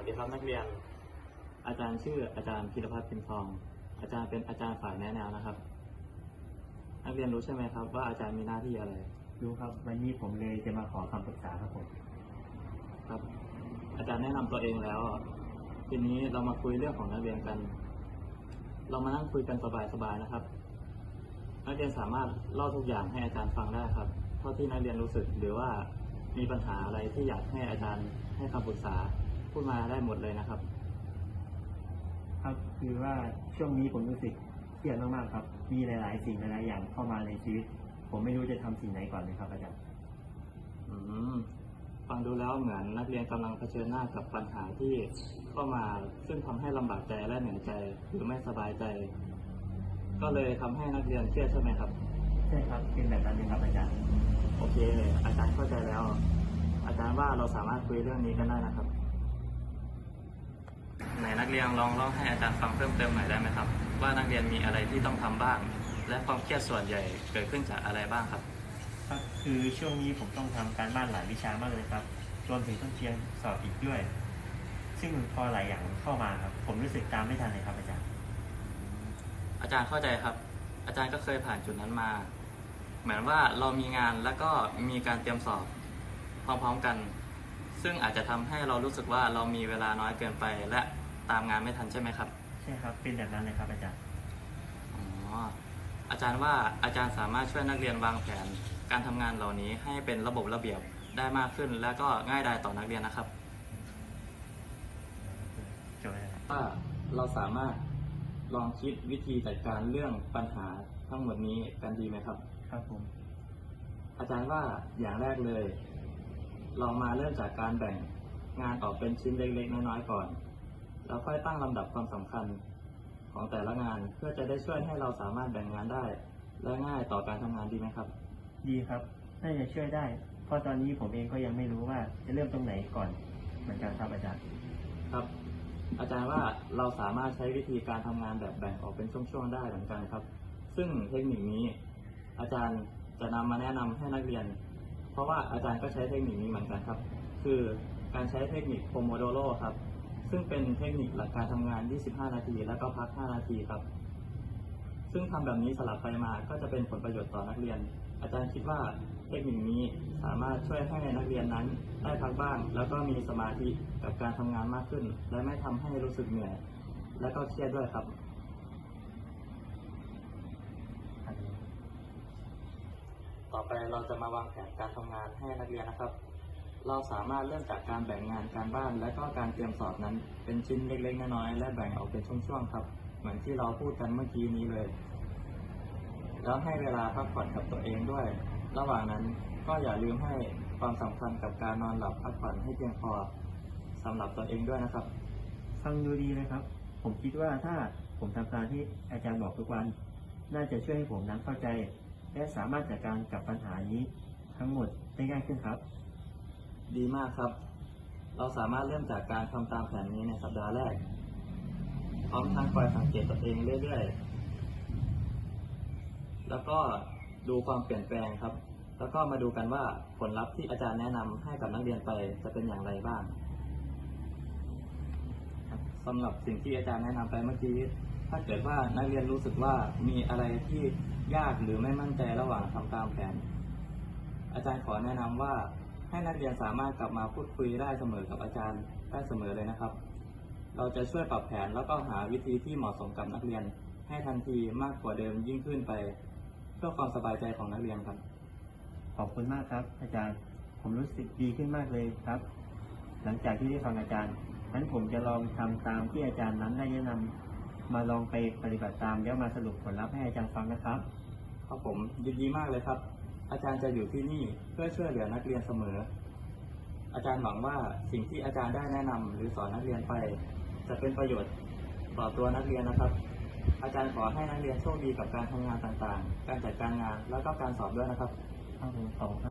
วัสดีครับนักเรียน อาจารย์ชื่ออาจารย์พิรพัฒน์พิมพ์ทอง อาจารย์เป็นอาจารย์ฝ่ายแนะแนวนะครับ นักเรียนรู้ใช่ไหมครับ ว่าอาจารย์มีหน้าที่อะไร รู้ครับ วันนี้ผมเลยจะมาขอคำปรึกษาครับผมครับ อาจารย์แนะนำตัวเองแล้ว ทีนี้เรามาคุยเรื่องของนักเรียนกัน เรามานั่งคุยกันสบายๆนะครับ นักเรียนสามารถเล่าทุกอย่างให้อาจารย์ฟังได้ครับ เท่าที่นักเรียนรู้สึกหรือว่ามีปัญหาอะไรที่อยากให้อาจารย์ให้คำปรึกษา พูดมาได้หมดเลยนะครับ ครับคือว่าช่วงนี้ผมรู้สึกเครียดมากๆครับ มีหลาย ๆ สิ่งหลายๆอย่างเข้ามาในชีวิต ผมไม่รู้จะทำสิ่งไหนก่อนเลยครับอาจารย์อืมฟังดูแล้วเหมือนนักเรียนกำลังเผชิญหน้ากับปัญหาที่เข้ามาซึ่งทำให้ลำบากใจและเหนื่อยใจหรือไม่สบายใจ ก็เลยทำให้นักเรียนเครียดใช่ไหมครับใช่ครับเป็นแบบนั้นเลยครับอาจารย์โอเค อาจารย์เข้าใจแล้ว อาจารย์ว่าเราสามารถคุยเรื่องนี้กันได้นะครับไหนนัก เรียนลองเล่าให้อาจารย์ฟังเพิ่มเติมหน่อยได้ไหมครับ ว่านักเรียนมีอะไรที่ต้องทำบ้าง และความเครียดส่วนใหญ่เกิดขึ้นจากอะไรบ้างครับครับคือช่วงนี้ผมต้องทำการบ้านหลายวิชามากเลยครับรวมถึงต้องเตรียมสอบอีกด้วย ซึ่งพอหลายอย่างเข้ามาครับ ผมรู้สึกตามไม่ทันเลยครับอาจารย์ อาจารย์เข้าใจครับ อาจารย์ก็เคยผ่านจุดนั้นมา เหมือนว่าเรามีงานแล้วก็มีการเตรียมสอบพร้อมๆกัน ซึ่งอาจจะทำให้เรารู้สึกว่าเรามีเวลาน้อยเกินไป และ ตามงานไม่ทันใช่ไหมครับ ใช่ครับเป็นแบบนั้นเลยครับอาจารย์ อ๋อ อาจารย์ว่าอาจารย์สามารถช่วยนักเรียนวางแผน การทำงานเหล่านี้ให้เป็นระบบระเบียบได้มากขึ้น และก็ง่ายดายต่อนักเรียนนะครับ จบแล้วครับว่าเราสามารถลองคิดวิธีจัดการเรื่องปัญหาทั้งหมดนี้กันดีไหมครับ ครับผม อาจารย์ว่าอย่างแรกเลย เรามาเริ่มจากการแบ่งงานออกเป็นชิ้นเล็กๆ น้อยๆก่อน แล้วค่อยตั้งลำดับความสำคัญของแต่ละงานเพื่อจะได้ช่วยให้เราสามารถแบ่งงานได้ และง่ายต่อการทำงานดีไหมครับ ดีครับน่าจะช่วยได้ เพราะตอนนี้ผมเองก็ยังไม่รู้ว่าจะเริ่มตรงไหนก่อนเหมือนกันครับอาจารย์ครับ อาจารย์ว่าเราสามารถใช้วิธีการทำงานแบบแบ่งออกเป็นช่วงๆได้เหมือนกันครับ ซึ่งเทคนิคนี้ อาจารย์จะนำมาแนะนำให้นักเรียน เพราะว่าอาจารย์ก็ใช้เทคนิคนี้เหมือนกันครับ คือการใช้เทคนิคโพโมโดโรครับ ซึ่งเป็นเทคนิคหลักการทำงาน 25 นาที แล้วก็พัก 5 นาทีครับ ซึ่งทำแบบนี้สลับไปมาก็จะเป็นผลประโยชน์ต่อนักเรียน อาจารย์คิดว่าเทคนิคนี้สามารถช่วยให้นักเรียนนั้นได้พักบ้าง แล้วก็มีสมาธิกับการทำงานมากขึ้น และไม่ทำให้รู้สึกเหนื่อย และก็เครียดด้วยครับต่อไปเราจะมาวางแผนการทำงานให้นักเรียนนะครับ เราสามารถเริ่มจากการแบ่งงานการบ้าน และก็การเตรียมสอบนั้น เป็นชิ้นเล็กๆน้อยๆและแบ่งออกเป็นช่วงๆครับ เหมือนที่เราพูดกันเมื่อกี้นี้เลย แล้วให้เวลาพักผ่อนกับตัวเองด้วย ระหว่างนั้นก็อย่าลืมให้ความสำคัญกับการนอนหลับพักผ่อนให้เพียงพอสำหรับตัวเองด้วยนะครับ ฟังดูดีเลยครับ ผมคิดว่าถ้าผมทำตามที่อาจารย์บอกทุกวัน น่าจะช่วยให้ผมนั้นเข้าใจ และสามารถจัดการกับปัญหานี้ทั้งหมดได้ง่ายขึ้นครับ ดีมากครับ เราสามารถเริ่มจากการทำตามแผนนี้ในสัปดาห์แรก พร้อมทั้งคอยสังเกตตัวเองเรื่อยๆ แล้วก็ดูความเปลี่ยนแปลงครับ แล้วก็มาดูกันว่าผลลัพธ์ที่อาจารย์แนะนำให้กับนักเรียนไปจะเป็นอย่างไรบ้างสำหรับสิ่งที่อาจารย์แนะนำไปเมื่อกี้ ถ้าเกิดว่านักเรียนรู้สึกว่ามีอะไรที่ยากหรือไม่มั่นใจระหว่างทำตามแผน อาจารย์ขอแนะนำว่า ให้นักเรียนสามารถกลับมาพูดคุยได้เสมอกับอาจารย์ได้เสมอเลยนะครับ เราจะช่วยปรับแผนแล้วก็หาวิธีที่เหมาะสมกับนักเรียน ให้ทันทีมากกว่าเดิมยิ่งขึ้นไป เพื่อความสบายใจของนักเรียนครับ ขอบคุณมากครับ อาจารย์ ผมรู้สึกดีขึ้นมากเลยครับ หลังจากที่ได้ฟังอาจารย์นั้นผมจะลองทำตามที่อาจารย์นั้นได้แนะนำมาลองไปปฏิบัติตามแล้วมาสรุปผลลัพธ์ให้อาจารย์ฟังนะครับ ครับผมยินดีมากเลยครับ อาจารย์จะอยู่ที่นี่เพื่อช่วยเหลือนักเรียนเสมอ อาจารย์หวังว่าสิ่งที่อาจารย์ได้แนะนำหรือสอนนักเรียนไป จะเป็นประโยชน์ต่อตัวนักเรียนนะครับ อาจารย์ขอให้นักเรียนโชคดีกับการทำงานต่างๆ การจัดการงานแล้วก็การสอบด้วยนะครับครับผมขอบคุณครับ